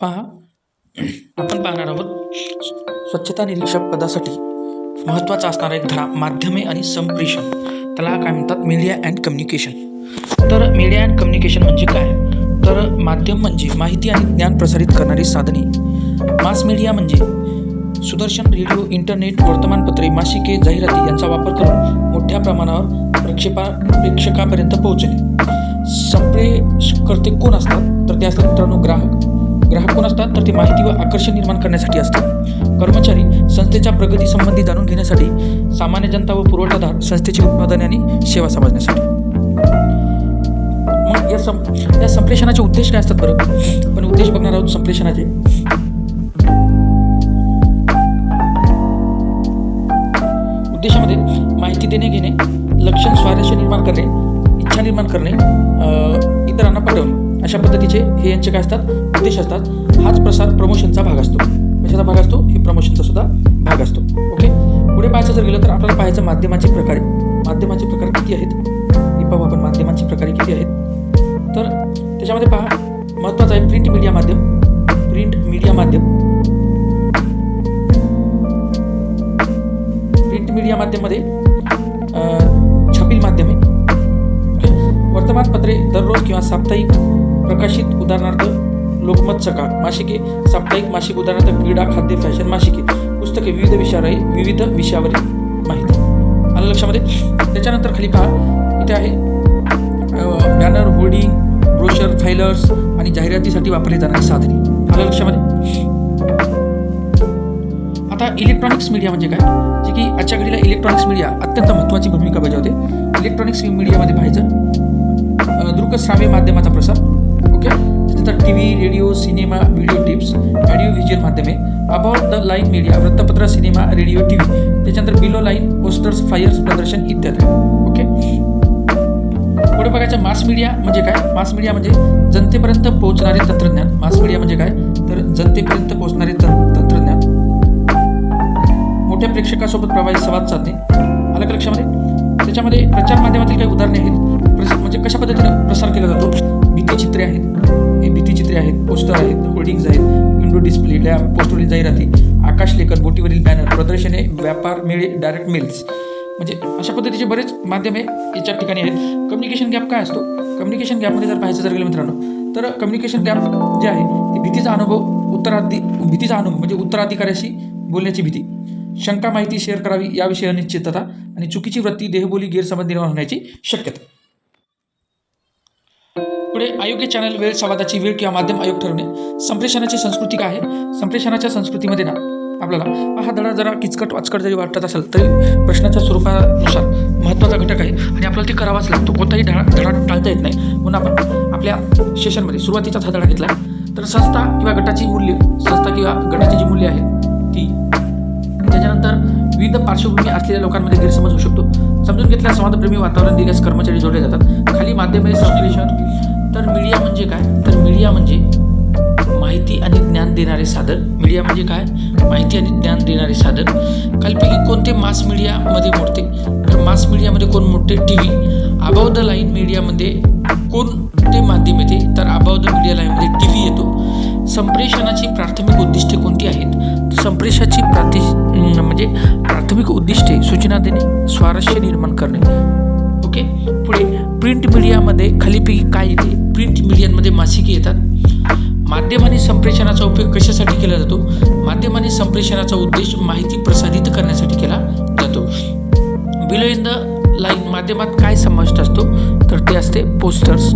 पहा. आपण पाहणार आहोत स्वच्छता निरीक्षक पदासाठी महत्त्वाचा असणारा एक धडा माध्यमे आणि संप्रेषण. त्याला काय म्हणतात? मीडिया अँड कम्युनिकेशन तर मीडिया अँड कम्युनिकेशन म्हणजे काय? तर माध्यम म्हणजे माहिती आणि ज्ञान प्रसारित करणारी साधने. मास मीडिया म्हणजे सुदर्शन रेडिओ इंटरनेट वर्तमानपत्रे मासिके जाहिराती यांचा वापर करून मोठ्या प्रमाणावर प्रेक्षेपा प्रेक्षकापर्यंत पोहोचणे. संप्रेषकर्ते कोण असतात? तर ते असतात मित्रांनो ग्राहक. ग्राहक कोण असतात तर ते माहिती व आकर्षण निर्माण करण्यासाठी असतात. कर्मचारी संस्थेच्या प्रगतीसंबंधी जाणून घेण्यासाठी सामान्य जनता व पुरवठादार संस्थेची उत्पादने आणि सेवा समजण्यासाठी. मग या सं या संप्रेषणाचे उद्देश काय असतात बरं? पण उद्देश बघणार आहोत संप्रेषणाचे. उद्देशामध्ये माहिती देणे घेणे लक्षण स्वारस्य निर्माण करणे इच्छा निर्माण करणे इतरांना पटवणे अशा पद्धतीचे हे यांचे काय असतात? आदेश असतात हाच प्रसार प्रमोशनचा भाग असतो. कशाचा भाग असतो? हे प्रमोशनचा सुद्धा भाग असतो. ओके पुढे पाहायचं जर गेलं तर आपल्याला पाहायचं माध्यमाचे प्रकार. माध्यमाचे प्रकार किती आहेत? हे पाहू आपण माध्यमाचे प्रकार किती आहेत? तर त्याच्यामध्ये पहा महत्त्वाचं आहे प्रिंट मीडिया माध्यम. प्रिंट मीडिया माध्यम. प्रिंट मीडिया माध्यममध्ये छपील माध्यमे. वर्तमानपत्रे दररोज किंवा साप्ताहिक प्रकाशित उदाहरणार्थ लोकमत सकाळ मासिके साप्ताहिक मासिक उदाहरणार्थ क्रीडा खाद्य फॅशन मासिके पुस्तके विविध विषयावरील विविध विषयावरील माहिती. आलं लक्षामध्ये? त्याच्यानंतर खाली पहा. इथे आहे बॅनर होर्डिंग ब्रोशर फायलर्स आणि जाहिरातीसाठी वापरले जाणारी साधने. आलं लक्षामध्ये? आता इलेक्ट्रॉनिक्स मीडिया म्हणजे काय? जे की आजच्या घडीला इलेक्ट्रॉनिक्स मीडिया अत्यंत महत्त्वाची भूमिका बजावते. इलेक्ट्रॉनिक्स मीडियामध्ये पाहायचं दृकश्राव्य माध्यमाचा प्रसार. ओके? त्यानंतर T V radio cinema video tips audio visual माध्यमे अबाउट द लाईन मीडिया वृत्तपत्र सिनेमा रेडिओ टी व्ही त्याच्यानंतर बिलो लाईन पोस्टर्स फायर्स प्रदर्शन इत्यादी. ओके? पुढे बघायचं मास मीडिया म्हणजे काय? मास मीडिया म्हणजे जनतेपर्यंत पोहोचणारे तंत्रज्ञान. मास मीडिया म्हणजे काय? तर जनतेपर्यंत पोहोचणारे तंत्रज्ञान. मोठ्या प्रेक्षकासोबत प्रवाही संवाद साधणे. आलं का लक्षामध्ये? त्याच्यामध्ये प्रचार माध्यमातील काही उदाहरणे आहेत. म्हणजे कशा पद्धतीने प्रसार केला जातो? भित्तचित्रे आहेत. हे भित्तीचित्रे आहेत पोस्टर आहेत होर्डिंग्ज आहेत विंडो डिस्प्ले लॅब पोस्टवरील जाहिराती आकाशलेखन बोटीवरील बॅनर प्रदर्शने व्यापार मेळे डायरेक्ट मेल्स म्हणजे अशा पद्धतीचे बरेच माध्यमे याच्या ठिकाणी आहेत. कम्युनिकेशन गॅप काय असतो? कम्युनिकेशन गॅपमध्ये जर पाहायचं जर गेलं मित्रांनो तर कम्युनिकेशन गॅप जे आहे ते भीतीचा अनुभव उत्तराधी भीतीचा अनुभव म्हणजे उत्तराधिकाऱ्याशी बोलण्याची भीती. शंका माहिती शेअर करावी याविषयी अनिश्चितता आणि चुकीची वृत्ती देहबोली गैरसमज निर्माण होण्याची शक्यता. पुढे अयोग्य चॅनल वेळ संवादाची वेळ किंवा माध्यम आयोग ठरवणे. संप्रेषणाची संस्कृती काय आहे? संप्रेषणाच्या संस्कृतीमध्ये ना आपल्याला हा धडा जरा किचकट वाचकट जरी वाटत असेल तरी प्रश्नाच्या स्वरूपानुसार महत्त्वाचा घटक आहे आणि आपल्याला ते करावाच लागतो कोणताही धडा धडा टाळता येत नाही. म्हणून आपण आपल्या सेशनमध्ये सुरुवातीचाच हा धडा घेतला. तर संस्था किंवा गटाची मूल्य संस्था किंवा गटाची जी मूल्य आहेत ती त्याच्यानंतर विविध पार्श्वभूमी असलेल्या लोकांमध्ये गैरसमज होऊ शकतो. समजून घेतल्या संवादप्रेमी वातावरण दिल्यास कर्मचारी जोडले जातात. खाली माध्यमे संश्लेषण. तर मीडिया म्हणजे काय? तर मीडिया म्हणजे माहिती आणि ज्ञान देणारे साधन. मीडिया म्हणजे काय? माहिती आणि ज्ञान देणारे साधन. कालपैकी कोणते मास मीडियामध्ये मोडते? तर मास मीडियामध्ये कोण मोडते? T V above the line मीडियामध्ये कोणते माध्यम येते? तर अबाव द मीडिया लाईनमध्ये टी व्ही येतो. संप्रेषणाची प्राथमिक उद्दिष्टे कोणती आहेत? संप्रेषणाची प्राति म्हणजे प्राथमिक उद्दिष्टे सूचना देणे स्वारस्य निर्माण करणे. ओके? प्रिंट मीडियामध्ये खालीपैकी काय येते? प्रिंट मीडियामध्ये मासिके येतात. माध्यम आणि संप्रेषणाचा उपयोग कशासाठी केला जातो? माध्यम आणि संप्रेषणाचा उद्देश माहिती प्रसारित करण्यासाठी केला जातो. बिलो इन द लाईन माध्यमात काय समाविष्ट असतो? तर ते असते पोस्टर्स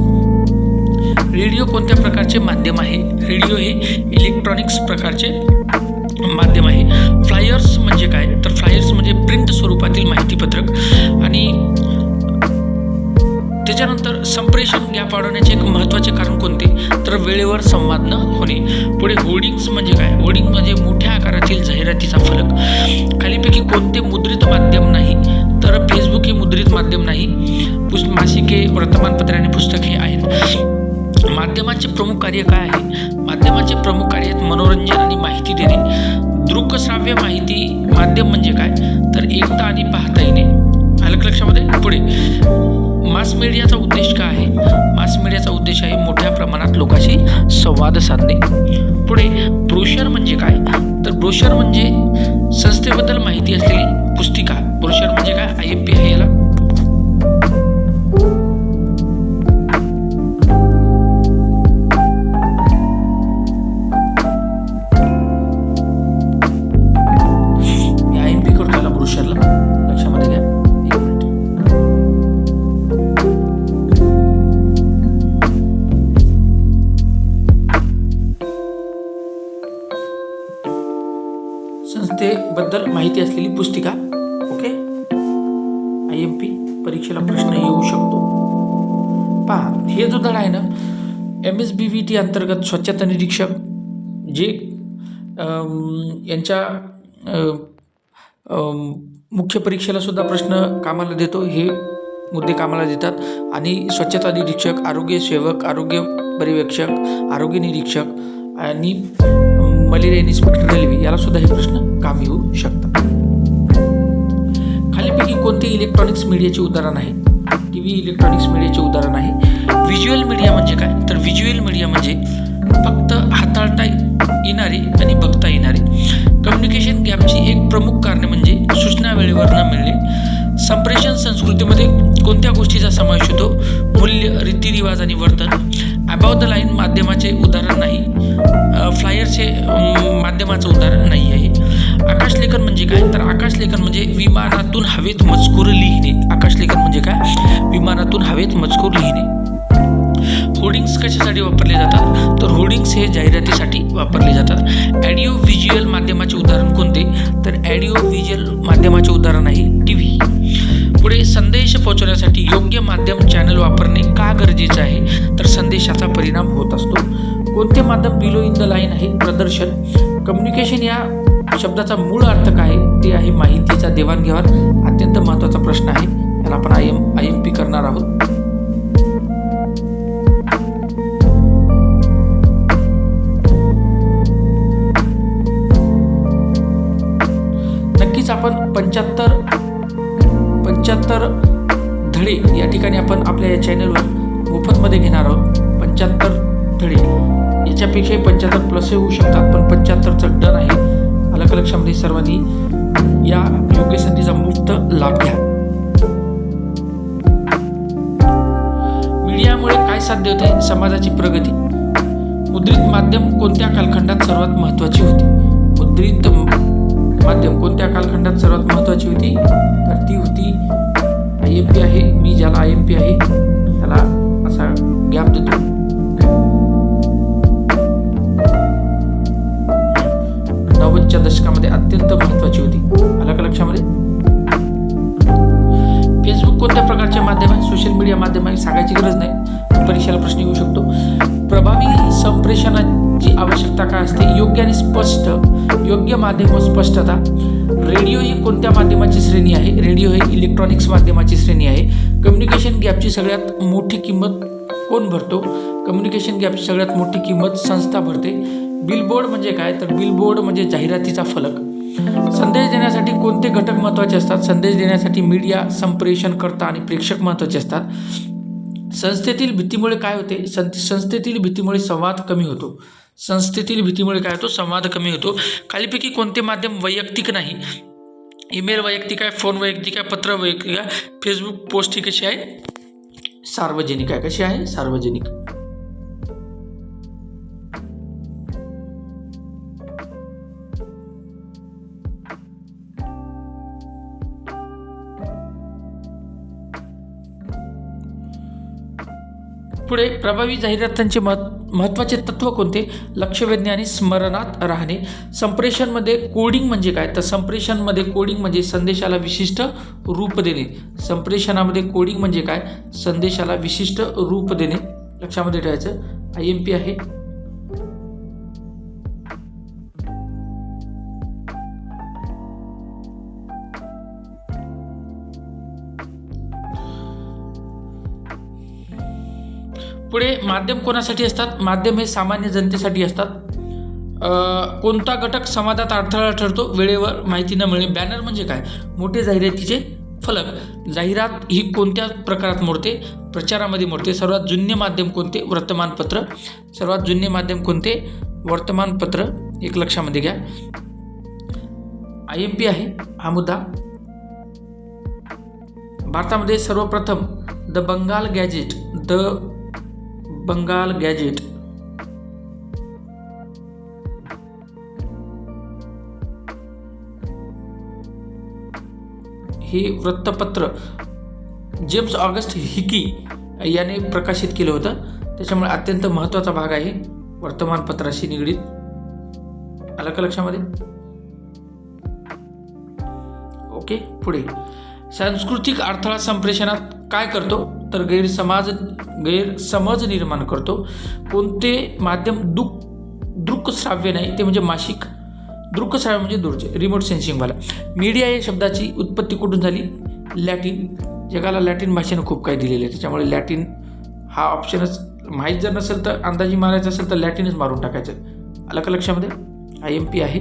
रेडिओ कोणत्या प्रकारचे माध्यम आहे? रेडिओ हे इलेक्ट्रॉनिक्स प्रकारचे माध्यम आहे. फ्लायर्स म्हणजे काय? तर फ्लायर्स म्हणजे प्रिंट स्वरूपातील माहितीपत्रक आणि त्याच्यानंतर संप्रेषण गॅप वाढवण्याचे एक महत्त्वाचे कारण कोणते? तर वेळेवर संवाद न होणे. पुढे होर्डिंग्स म्हणजे काय? होर्डिंग म्हणजे मोठ्या आकारातील जाहिरातीचा फलक. खालीपैकी कोणते मुद्रित माध्यम नाही तर फेसबुक हे मुद्रित माध्यम नाही. पुस्त मासिके वर्तमानपत्रे आणि पुस्तके आहेत. माध्यमाचे प्रमुख कार्य काय आहे? माध्यमाचे प्रमुख कार्य आहेत मनोरंजन आणि माहिती देणे. दृकश्राव्य माहिती माध्यम म्हणजे काय? तर एकता आणि पाहता येणे. आलं लक्षामध्ये? पुढे. मास मीडियाचा उद्देश काय आहे? मास मीडियाचा उद्देश आहे मोठ्या प्रमाणात लोकांशी संवाद साधणे. पुढे ब्रोशर म्हणजे काय? तर ब्रोशर म्हणजे संस्थेबद्दल माहिती असलेली पुस्तिका. ब्रोशर म्हणजे काय? आय एम पी आहे याला. ती असलेली पुस्तिका ओके? आय एम पी परीक्षेला प्रश्न येऊ शकतो. पहा हे जो धडा आहे ना M S B V T अंतर्गत स्वच्छता निरीक्षक जे यांच्या मुख्य परीक्षेला सुद्धा प्रश्न कामाला देतो. हे मुद्दे कामाला देतात. आणि स्वच्छता निरीक्षक आरोग्य सेवक आरोग्य पर्यवेक्षक आरोग्य निरीक्षक आणि मलेरिया इन्स्पेक्टर रेल्वे याला सुद्धा हे प्रश्न काम येऊ शकतात. खालीपैकी कोणते इलेक्ट्रॉनिक्स मीडियाचे उदाहरण आहे टी व्ही इलेक्ट्रॉनिक्स मीडियाचे उदाहरण आहे. व्हिज्युअल मीडिया म्हणजे काय? तर व्हिज्युअल मीडिया म्हणजे फक्त हाताळता येणारे आणि बघता येणारे. कम्युनिकेशन गॅपची एक प्रमुख कारणे म्हणजे सूचना वेळेवर न मिळणे. संप्रेषण संस्कृतीमध्ये कोणत्या गोष्टीचा समावेश होतो? मूल्य रीतिरिवाज आणि वर्तन. अबाव द लाईन माध्यमाचे उदाहरण नाही. फ्लायरचे माध्यमाचं उदाहरण नाही आहे. आकाशलेखन म्हणजे काय? तर आकाशलेखन म्हणजे विमानातून हवेत मजकूर लिहिणे. आकाशलेखन म्हणजे काय? विमानातून हवेत मजकूर लिहिणे. होर्डिंग्स कशासाठी वापरले जातात? तर होर्डिंग्स हे जाहिरातीसाठी वापरले जातात. ॲडिओ व्हिज्युअल माध्यमाचे उदाहरण कोणते? तर ॲडिओ व्हिज्युअल माध्यमाचे उदाहरण आहे. पुढे संदेश पोहोचवण्यासाठी योग्य माध्यम चॅनल वापरणे का गरजेचे आहे? तर संदेशाचा परिणाम होत असतो. कोणते माध्यम बिलो इन द लाईन आहे? प्रदर्शन. कम्युनिकेशन या शब्दाचा मूळ अर्थ काय? आहे? ते आहे माहितीचा देवाणघेवाण. अत्यंत महत्त्वाचा प्रश्न आहे. याला आपण I M I M P करणार आहोत. नक्कीच आपण पंच्याहत्तर पंच्याहत्तर धडे या ठिकाणी आपण आपल्या या चॅनलवर मोफतमध्ये घेणार आहोत. पंच्याहत्तर धडे. याच्यापेक्षाही पंच्याहत्तर प्लसही होऊ शकतात पण पंच्याहत्तरचं डन आहे. अलग लक्षामध्ये सर्वांनी? या योग्य संधीचा मुफ्त लाभ घ्या. मीडियामुळे काय साध्य होते समाजाची प्रगती. मुद्रित माध्यम कोणत्या कालखंडात सर्वात महत्त्वाची होती? मुद्रित माध्यम कोणत्या कालखंडात सर्वात महत्त्वाची होती? तर ती होती आय एम पी आहे. मी ज्याला आय एम पी आहे त्याला असा गॅप देतो. नव्वदच्या दशकामध्ये अत्यंत महत्त्वाची होती. आलं का लक्षामध्ये? कोणत्या प्रकारचे माध्यम आहे सोशल मीडिया माध्यम आहे सांगायची गरज नाही. परीक्षेला प्रश्न येऊ शकतो. प्रभावी संप्रेषणाची आवश्यकता काय असते? योग्य आणि स्पष्ट योग्य माध्यम व स्पष्टता. रेडिओ ही कोणत्या माध्यमाची श्रेणी आहे? रेडिओ ही इलेक्ट्रॉनिक्स माध्यमाची श्रेणी आहे. कम्युनिकेशन गॅपची सगळ्यात मोठी किंमत कोण भरतो? कम्युनिकेशन गॅपची सगळ्यात मोठी किंमत संस्था भरते. बिलबोर्ड म्हणजे काय? तर बिलबोर्ड म्हणजे जाहिरातीचा फलक. संदेश देण्यासाठी कोणते घटक महत्त्वाचे असतात? संदेश देण्यासाठी मीडिया संप्रेषणकर्ता आणि प्रेक्षक महत्त्वाचे असतात. संस्थेतील भीतीमुळे काय होते? सं संस्थेतील भीतीमुळे संवाद कमी होतो. संस्थेतील भीतीमुळे काय होतो? संवाद कमी होतो. खालीपैकी कोणते माध्यम वैयक्तिक नाही? ईमेल वैयक्तिक आहे फोन वैयक्तिक आहे पत्र वैयक्तिक आहे फेसबुक पोस्ट ही कशी आहे? सार्वजनिक आहे. कशी आहे? सार्वजनिक. पुढे प्रभावी जाहिरातांचे महत् महत्त्वाचे तत्व कोणते? लक्ष वेधणे आणि स्मरणात राहणे. संप्रेषणमध्ये कोडिंग म्हणजे काय? तर संप्रेषणमध्ये कोडिंग म्हणजे संदेशाला विशिष्ट रूप देणे. संप्रेषणामध्ये कोडिंग म्हणजे काय? संदेशाला विशिष्ट रूप देणे. लक्षामध्ये ठेवायचं. आय एम पी आहे. पुढे माध्यम कोणासाठी असतात? माध्यम हे सामान्य जनतेसाठी असतात. कोणता घटक समाजात अडथळा ठरतो? वेळेवर माहिती न मिळणे. बॅनर म्हणजे काय? मोठे जाहिरातीचे फलक. जाहिरात ही कोणत्या प्रकारात मोडते? प्रचारामध्ये मोडते. सर्वात जुने माध्यम कोणते? वर्तमानपत्र. सर्वात जुने माध्यम कोणते? वर्तमानपत्र. एक लक्षामध्ये घ्या. आय एम पी आहे. हा मुद्दा. भारतामध्ये सर्वप्रथम the Bengal gazette the Bengal gazette. हे वृत्तपत्र जेम्स ऑगस्ट हिकी याने प्रकाशित केलं होतं. त्याच्यामुळे अत्यंत महत्त्वाचा भाग आहे. वर्तमानपत्राशी निगडीत. आलं का लक्षामध्ये? ओके पुढे. सांस्कृतिक अडथळा संप्रेषणात काय करतो? तर गैरसमाज गैरसमज निर्माण करतो. कोणते माध्यम दुःख दृकश्राव्य नाही ते म्हणजे मासिक. दृकश्राव्य म्हणजे दूरचे रिमोट सेन्सिंगवाला मीडिया या शब्दाची उत्पत्ती कुठून झाली? लॅटिन जगाला लॅटिन भाषेनं खूप काही दिलेलं आहे. त्याच्यामुळे लॅटिन हा ऑप्शनच माहीत जर नसेल तर अंदाजी मारायचं असेल तर लॅटिनच मारून टाकायचं. आलं का लक्षामध्ये? आय एम पी आहे.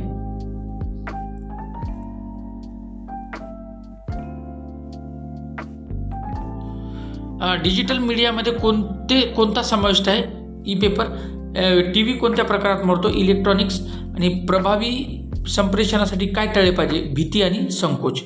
डिजिटल मीडियामध्ये कोणते कोणता समाविष्ट आहे? ई पेपर टी व्ही कोणत्या प्रकारात मोडतो? इलेक्ट्रॉनिक्स आणि प्रभावी संप्रेषणासाठी काय टळले पाहिजे? भीती आणि संकोच.